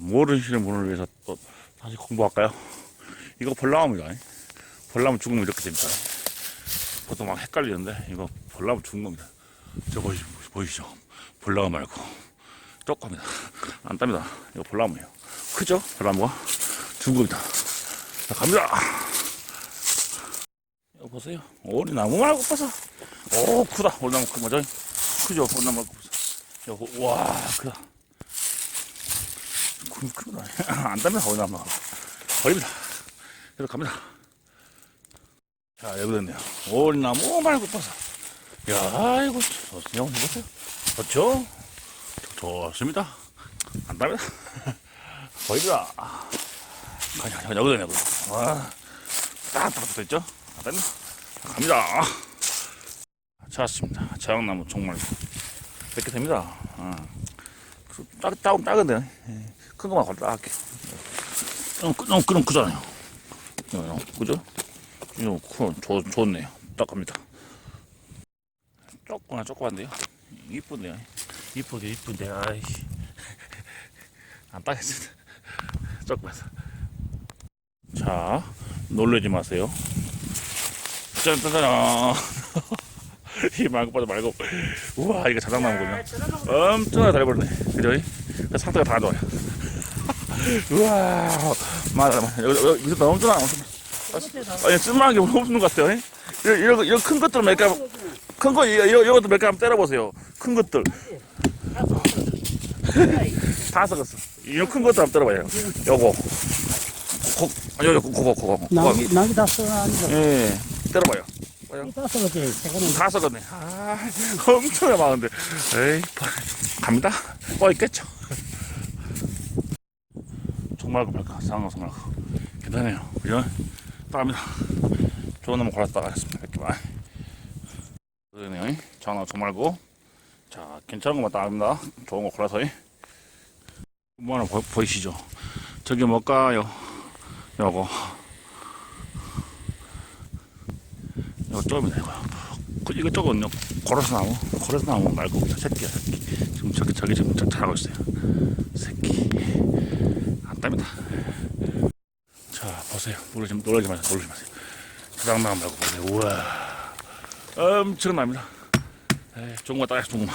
모르시는 분을 위해서 또 다시 공부할까요? 이거 벌나무입니다. 벌나무 죽으면 이렇게 됩니다. 보통 막 헷갈리는데 이거 벌나무 죽은 겁니다. 저 보시, 보이시죠? 벌나무 말고 조그합니다. 안 땁니다. 이거 벌나무예요. 크죠? 벌나무가 죽은 겁니다. 자, 갑니다. 이거 보세요. 오리 나무 말고 봐서. 오, 크다. 오리 나무 크, 맞아? 크죠? 오리 나무 말고 보세요. 와, 크다. 큰, 크구나. 안 따면 오리 나무 버립니다. 그래서 갑니다. 자, 여기 됐네요. 오리 나무 말고 봐서. 야, 이거, 좋네요. 보세요. 좋죠? 좋습니다. 안 따면 버립니다. 가자, 여기 됐네, 여기. 와, 딱, 딱 붙어있죠? 안 따면 갑니다. 찾았습니다. 자양나무 정말 이렇게 됩니다. 아, 그 딱, 딱, 딱은데 큰 것만 걸다 할게. 너무, 크- 너무, 너무 크잖아요. 어, 어, 그죠? 이거 크, 좋, 좋네요. 딱 갑니다. 조그만, 조그만데요. 이쁜데요. 이쁘게, 이쁜데, 아이씨. 안 따겠습니다. 조그만서. 자, 놀라지 마세요. 짠짠짠. 이 말고 빠져 말고. 우와, 이거 자작나무군요. 엄청나게 잘 버리네. 그죠? 그 상태가 다 좋아요. 우와, 맞아, 맞아. 여기, 여기, 여기 엄청나, 엄청나. 아니, 쓸만한 게 없는 것 같아요. 이런, 이런, 이런 큰 것들 몇 개, 큰 거, 이거, 이것도 몇개 한번 때려보세요. 큰 것들. 다 썩었어. 이런 큰 것도 한번 때려봐요. 요거. 고, 아니, 요거, 그거, 그거. 낙이, 낙이 다 써가지고. 예, 때려봐요. 이 따서 그지, 새거는. 다 썩었네. 아, 엄청나 많은데. 에이, 갑니다. 뭐 있겠죠. 정말고 말까, 상어 정말고. 괜찮네요. 그죠? 따갑니다. 좋은 놈 골라서 따가겠습니다. 이렇게만. 그러네요. 장어 정말고. 자, 괜찮은 것만 따갑니다. 좋은 거 골라서. 뭐 하나 보, 보이시죠? 저게 뭘까요? 요거. 이거 좀이다, 이거. 그, 이거 저거는요, 고라스나무, 고라스나무 말고, 새끼야, 새끼. 지금 저기, 저기 지금 자- 자라고 있어요. 새끼. 안 땁니다. 자, 보세요. 놀라지, 놀라지 마세요, 놀라지 마세요. 자작나무 말고 보세요. 우와. 엄청납니다. 에이, 따야 좋은 거.